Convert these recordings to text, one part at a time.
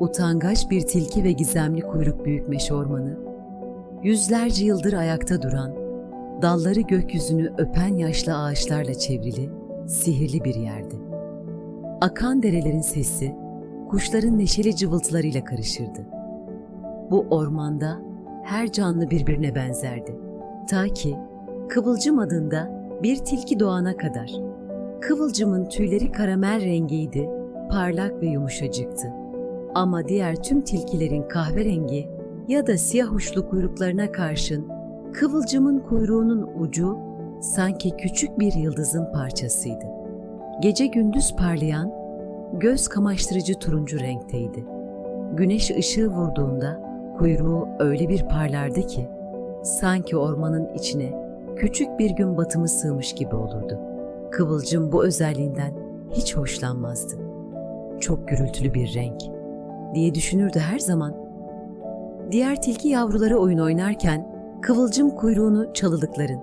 utangaç bir tilki ve gizemli kuyruk büyük meşe ormanı, yüzlerce yıldır ayakta duran, dalları gökyüzünü öpen yaşlı ağaçlarla çevrili, sihirli bir yerdi. Akan derelerin sesi, kuşların neşeli cıvıltılarıyla karışırdı. Bu ormanda her canlı birbirine benzerdi. Ta ki Kıvılcım adında bir tilki doğana kadar. Kıvılcımın tüyleri karamel rengiydi, parlak ve yumuşacıktı. Ama diğer tüm tilkilerin kahverengi ya da siyah uçlu kuyruklarına karşın Kıvılcımın kuyruğunun ucu sanki küçük bir yıldızın parçasıydı. Gece gündüz parlayan, göz kamaştırıcı turuncu renkteydi. Güneş ışığı vurduğunda kuyruğu öyle bir parlardı ki sanki ormanın içine küçük bir gün batımı sığmış gibi olurdu. Kıvılcım bu özelliğinden hiç hoşlanmazdı. Çok gürültülü bir renk diye düşünürdü her zaman. Diğer tilki yavruları oyun oynarken kıvılcım kuyruğunu çalılıkların,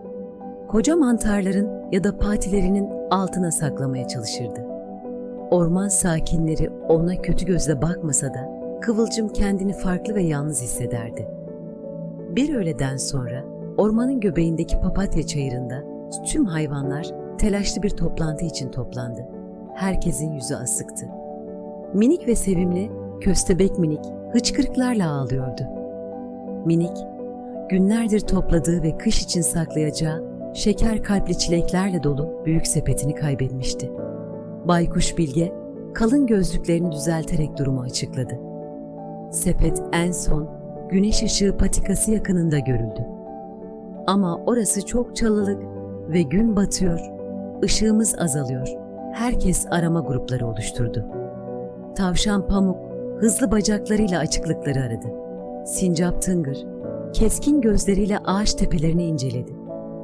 koca mantarların ya da patilerinin altına saklamaya çalışırdı. Orman sakinleri ona kötü gözle bakmasa da Kıvılcım kendini farklı ve yalnız hissederdi. Bir öğleden sonra ormanın göbeğindeki papatya çayırında tüm hayvanlar telaşlı bir toplantı için toplandı. Herkesin yüzü asıktı. Minik ve sevimli köstebek minik hıçkırıklarla ağlıyordu. Minik, günlerdir topladığı ve kış için saklayacağı şeker kalpli çileklerle dolu büyük sepetini kaybetmişti. Baykuş Bilge kalın gözlüklerini düzelterek durumu açıkladı. Sepet en son güneş ışığı patikası yakınında görüldü. Ama orası çok çalılık ve gün batıyor, ışığımız azalıyor. Herkes arama grupları oluşturdu. Tavşan Pamuk hızlı bacaklarıyla açıklıkları aradı. Sincap Tıngır keskin gözleriyle ağaç tepelerini inceledi.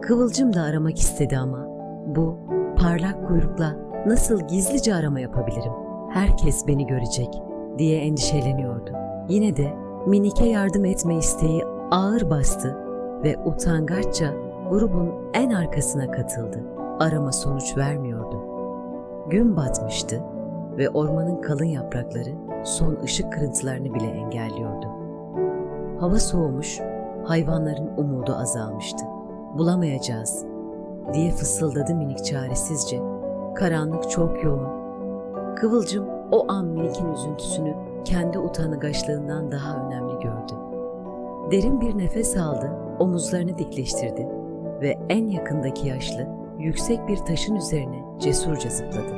Kıvılcım da aramak istedi ama bu parlak kuyrukla nasıl gizlice arama yapabilirim? Herkes beni görecek diye endişeleniyordu. Yine de Minik'e yardım etme isteği ağır bastı ve utangaçça grubun en arkasına katıldı. Arama sonuç vermiyordu. Gün batmıştı ve ormanın kalın yaprakları son ışık kırıntılarını bile engelliyordu. Hava soğumuş, hayvanların umudu azalmıştı. Bulamayacağız diye fısıldadı minik çaresizce. Karanlık çok yoğun. Kıvılcım o an minikin üzüntüsünü kendi utangaçlığından daha önemli gördü. Derin bir nefes aldı, omuzlarını dikleştirdi ve en yakındaki yaşlı yüksek bir taşın üzerine cesurca zıpladı.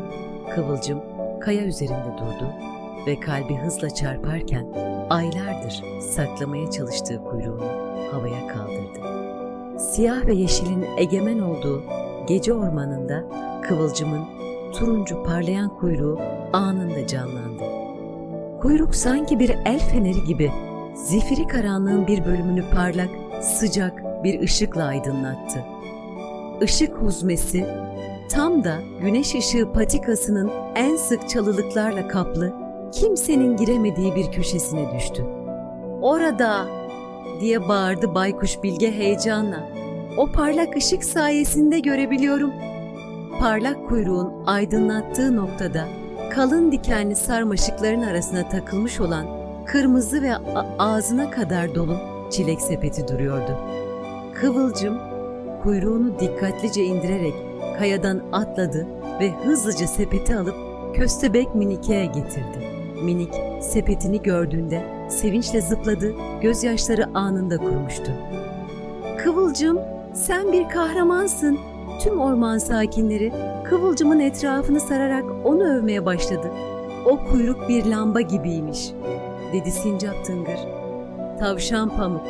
Kıvılcım kaya üzerinde durdu ve kalbi hızla çarparken aylardır saklamaya çalıştığı kuyruğunu havaya kaldırdı. Siyah ve yeşilin egemen olduğu gece ormanında Kıvılcım'ın turuncu parlayan kuyruğu anında canlandı. Kuyruk sanki bir el feneri gibi zifiri karanlığın bir bölümünü parlak, sıcak bir ışıkla aydınlattı. Işık huzmesi tam da güneş ışığı patikasının en sık çalılıklarla kaplı, kimsenin giremediği bir köşesine düştü. Orada diye bağırdı Baykuş Bilge heyecanla. O parlak ışık sayesinde görebiliyorum. Parlak kuyruğun aydınlattığı noktada kalın dikenli sarmaşıkların arasına takılmış olan kırmızı ve ağzına kadar dolu çilek sepeti duruyordu. Kıvılcım kuyruğunu dikkatlice indirerek kayadan atladı ve hızlıca sepeti alıp köstebek Minike'ye getirdi. Minik sepetini gördüğünde sevinçle zıpladı, gözyaşları anında kurumuştu. Kıvılcım, sen bir kahramansın. Tüm orman sakinleri Kıvılcım'ın etrafını sararak onu övmeye başladı. O kuyruk bir lamba gibiymiş, dedi Sincap Tıngır. Tavşan Pamuk,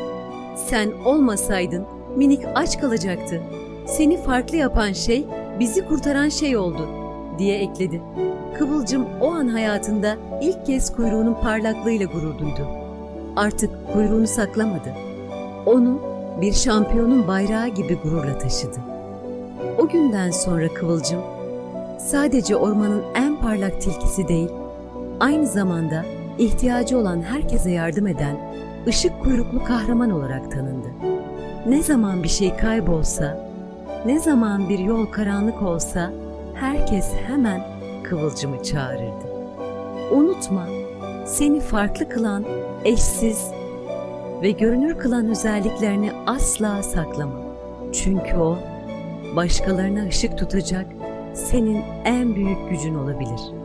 sen olmasaydın minik aç kalacaktı. Seni farklı yapan şey, bizi kurtaran şey oldu, diye ekledi. Kıvılcım o an hayatında ilk kez kuyruğunun parlaklığıyla gurur duydu. Artık kuyruğunu saklamadı. Onu bir şampiyonun bayrağı gibi gururla taşıdı. O günden sonra Kıvılcım sadece ormanın en parlak tilkisi değil, aynı zamanda ihtiyacı olan herkese yardım eden ışık kuyruklu kahraman olarak tanındı. Ne zaman bir şey kaybolsa, ne zaman bir yol karanlık olsa herkes hemen Kıvılcım'ı çağırırdı. Unutma, Seni farklı kılan, eşsiz ve görünür kılan özelliklerini asla saklama. Çünkü o başkalarına ışık tutacak senin en büyük gücün olabilir.